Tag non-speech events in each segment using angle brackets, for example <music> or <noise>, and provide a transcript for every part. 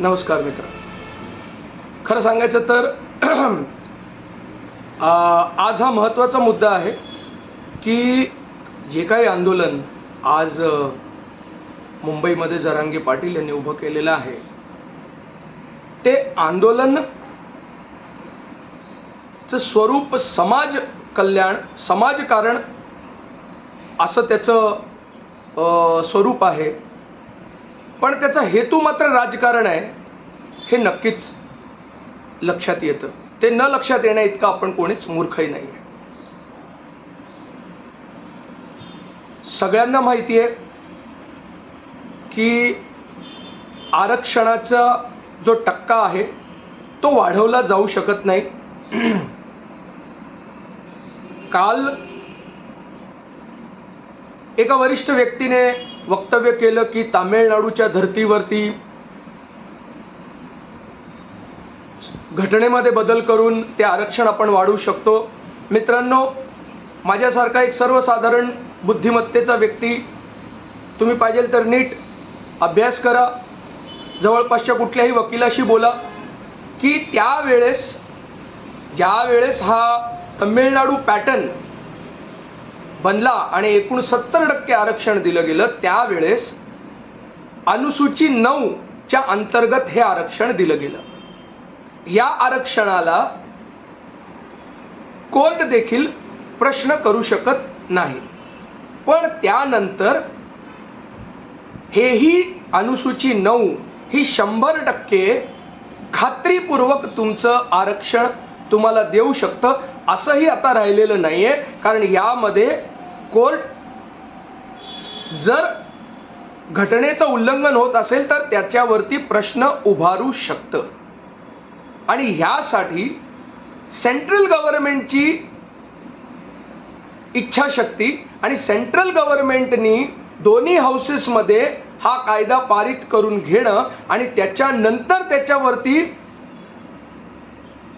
नमस्कार मित्र. खरं सांगायचं तर <clears throat> आज हा महत्त्वाचा मुद्दा आहे की जे काही आंदोलन आज मुंबईमध्ये जरांगे पाटील यांनी उभं केलेलं आहे ते आंदोलन चं स्वरूप समाज कल्याण समाजकारण असं त्याचं स्वरूप आहे. पण त्याचा हेतू मात्र राजकारण आहे हे नक्कीच लक्षात येतं. ते न लक्षात येण्या इतकं आपण कोणीच मूर्खही नाही आहे सगळ्यांना माहिती आहे की आरक्षणाचा जो टक्का आहे तो वाढवला जाऊ शकत नाही. काल एका वरिष्ठ व्यक्तीने वक्तव्य केलं की तामिळनाडूच्या धर्तीवरती घटनेमध्ये बदल करून ते आरक्षण आपण वाढवू शकतो. मित्रांनो माझ्यासारखा एक सर्वसाधारण बुद्धिमत्तेचा व्यक्ती तुम्ही पाहिजे तर नीट अभ्यास करा. जवळपासच्या कुठल्याही वकिलाशी बोला की त्यावेळेस ज्या वेळेस हा तमिळनाडू पॅटर्न बनला आणि एकूण सत्तर टक्के आरक्षण दिलं गेलं त्यावेळेस अनुसूची नऊ च्या अंतर्गत हे आरक्षण दिलं गेलं. या आरक्षणाला कोर्ट देखील प्रश्न करू शकत नाही. पण त्यानंतर हेही अनुसूची नऊ ही शंभर टक्के खात्रीपूर्वक तुमचं आरक्षण तुम्हाला देऊ शकतं. असंही आता राहिलेलं नाही आहे कारण यामध्ये कोर्ट जर घटनेचं उल्लंघन होत असेल तर त्याच्यावरती प्रश्न उभारू शकतं. आणि ह्यासाठी सेंट्रल गव्हर्नमेंटची इच्छाशक्ती आणि सेंट्रल गव्हर्नमेंटनी दोन्ही हाऊसेसमध्ये हा कायदा पारित करून घेणं आणि त्याच्यानंतर त्याच्यावरती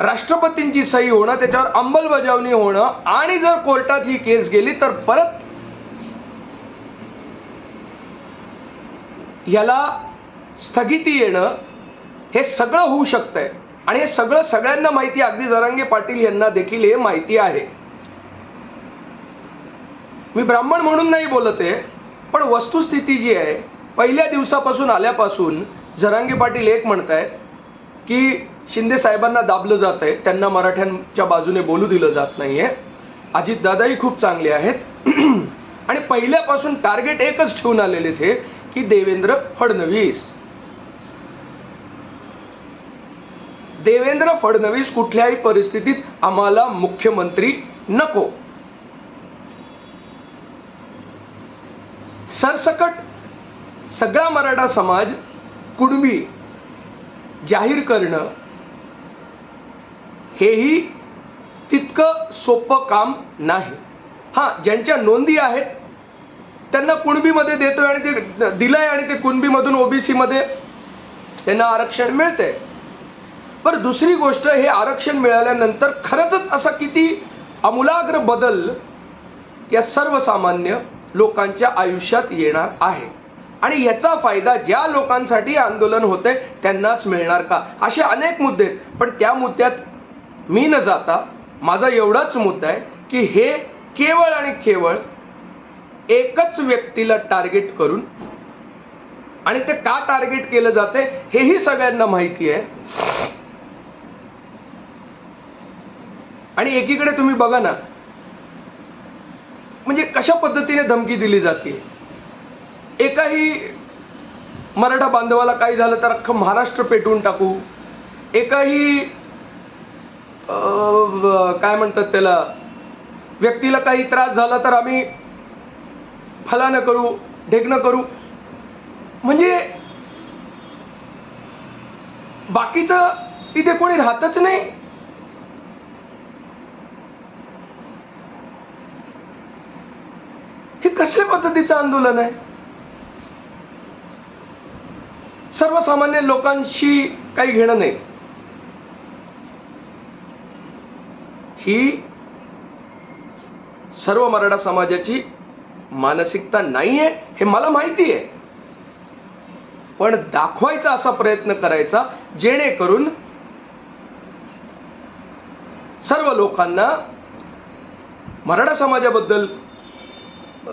राष्ट्रपतींची सही होणं त्याच्यावर अंमलबजावणी होणं आणि जर कोर्टात ही केस गेली तर परत याला स्थगिती येणं हे सगळं होऊ शकतंय. आणि हे सगळं सगळ्यांना माहिती अगदी जरांगे पाटील यांना देखील हे माहिती आहे. मी ब्राह्मण म्हणून नाही बोलत आहे पण वस्तुस्थिती जी आहे पहिल्या दिवसापासून आल्यापासून जरांगे पाटील एक म्हणतायत की शिंदे साहेबांना दाबलं जात आहे. त्यांना मराठ्यांच्या बाजूने बोलू दिलं जात नाहीये. अजितदादाही खूप चांगले आहेत. <clears throat> आणि पहिल्यापासून टार्गेट एकच ठेवून आलेले ते की देवेंद्र फडणवीस. देवेंद्र फडणवीस कुठल्याही परिस्थितीत आम्हाला मुख्यमंत्री नको. सरसकट सगळा मराठा समाज कुणबी जाहीर करणं हेही तितकं सोपं काम नाही. हां ज्यांच्या नोंदी आहेत त्यांना कुणबीमध्ये देतोय आणि ते दिलंय आणि ते कुणबीमधून ओबीसीमध्ये त्यांना आरक्षण मिळतंय. पण दुसरी गोष्ट हे आरक्षण मिळाल्यानंतर खरंच असा किती आमूलाग्र बदल या सर्वसामान्य लोकांच्या आयुष्यात येणार आहे. आणि याचा फायदा ज्या लोकांसाठी आंदोलन होते त्यांनाच मिळणार का? असे अनेक मुद्दे पण त्या मुद्द्यात मी न जाता माझा एवढाच मुद्दा आहे की हे केवळ आणि केवळ एकच व्यक्तीला टार्गेट करून आणि ते का टार्गेट केलं जाते हेही सगळ्यांना माहिती आहे. आणि एकीकडे तुम्ही बघा ना म्हणजे कशा पद्धतीने धमकी दिली जाते? एकाही मराठा बांधवाला काही झालं तर अख्खं महाराष्ट्र पेटवून टाकू. एकाही काय म्हणतात त्याला? व्यक्तीला काही त्रास झाला तर आम्ही फलानं करू ढेकणं करू. म्हणजे बाकीचं तिथे कोणी राहतच नाही. हे कसल्या पद्धतीचं आंदोलन आहे? सर्वसामान्य लोकांशी काही घेणं नाही. ही सर्व मराठा समाजाची मानसिकता नाहीये हे मला माहिती आहे पण दाखवायचा असा प्रयत्न करायचा जेणेकरून सर्व लोकांना मराठा समाजाबद्दल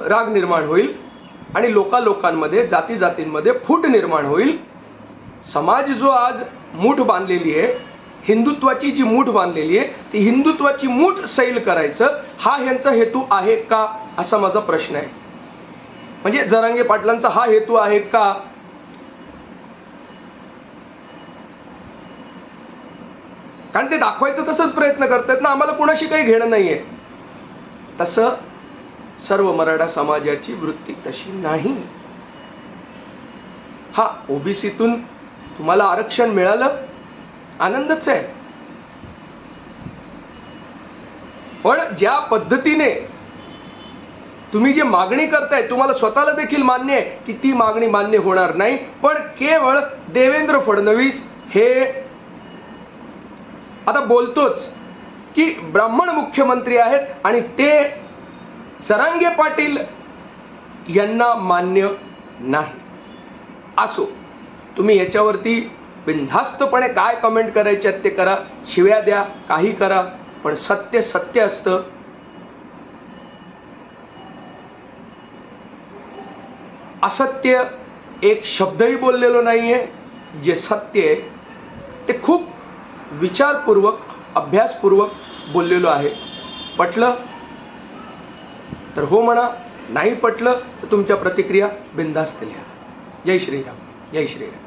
राग निर्माण होईल आणि लोकालोकांमध्ये जाती जातींमध्ये फूट निर्माण होईल. समाज जो आज मूठ बांधलेली आहे हिंदुत्वाची जी मूठ बांधलेली आहे ती हिंदुत्वाची मूठ सैल करायचं हा ह्यांचा हेतू आहे का? असा माझा प्रश्न आहे. म्हणजे जरांगे पाटलांचा हा हेतू आहे का? कारण ते दाखवायचं तसंच प्रयत्न करतात ना आम्हाला कुणाशी काही घेणं नाहीये. तसं सर्व मराठा समाजाची वृत्ती तशी नाही. हा ओबीसीतून तुम्हाला आरक्षण मिळालं आनंदच आहे. पण ज्या पद्धतीने तुम्ही जी मागणी करताय तुम्हाला स्वतःला देखील मान्य आहे की ती मागणी मान्य होणार नाही. पण केवळ देवेंद्र फडणवीस हे आता बोलतोच की ब्राह्मण मुख्यमंत्री आहेत आणि ते सरांगे पाटील यांना मान्य नाही. असो तुम्ही याच्यावरती बिनधास्तपणे काय कमेंट करायचे ते करा. शिव्या द्या काही करा. पण सत्य सत्य असतं. असत्य एक शब्दही बोललेलो नाहीये. जे सत्य आहे ते खूप विचारपूर्वक अभ्यासपूर्वक बोललेलो आहे. पटलं? तर हो म्हणा. नाही पटलं तर तुमच्या प्रतिक्रिया बिंदास्त लिहा. जय श्रीराम. जय श्रीराम.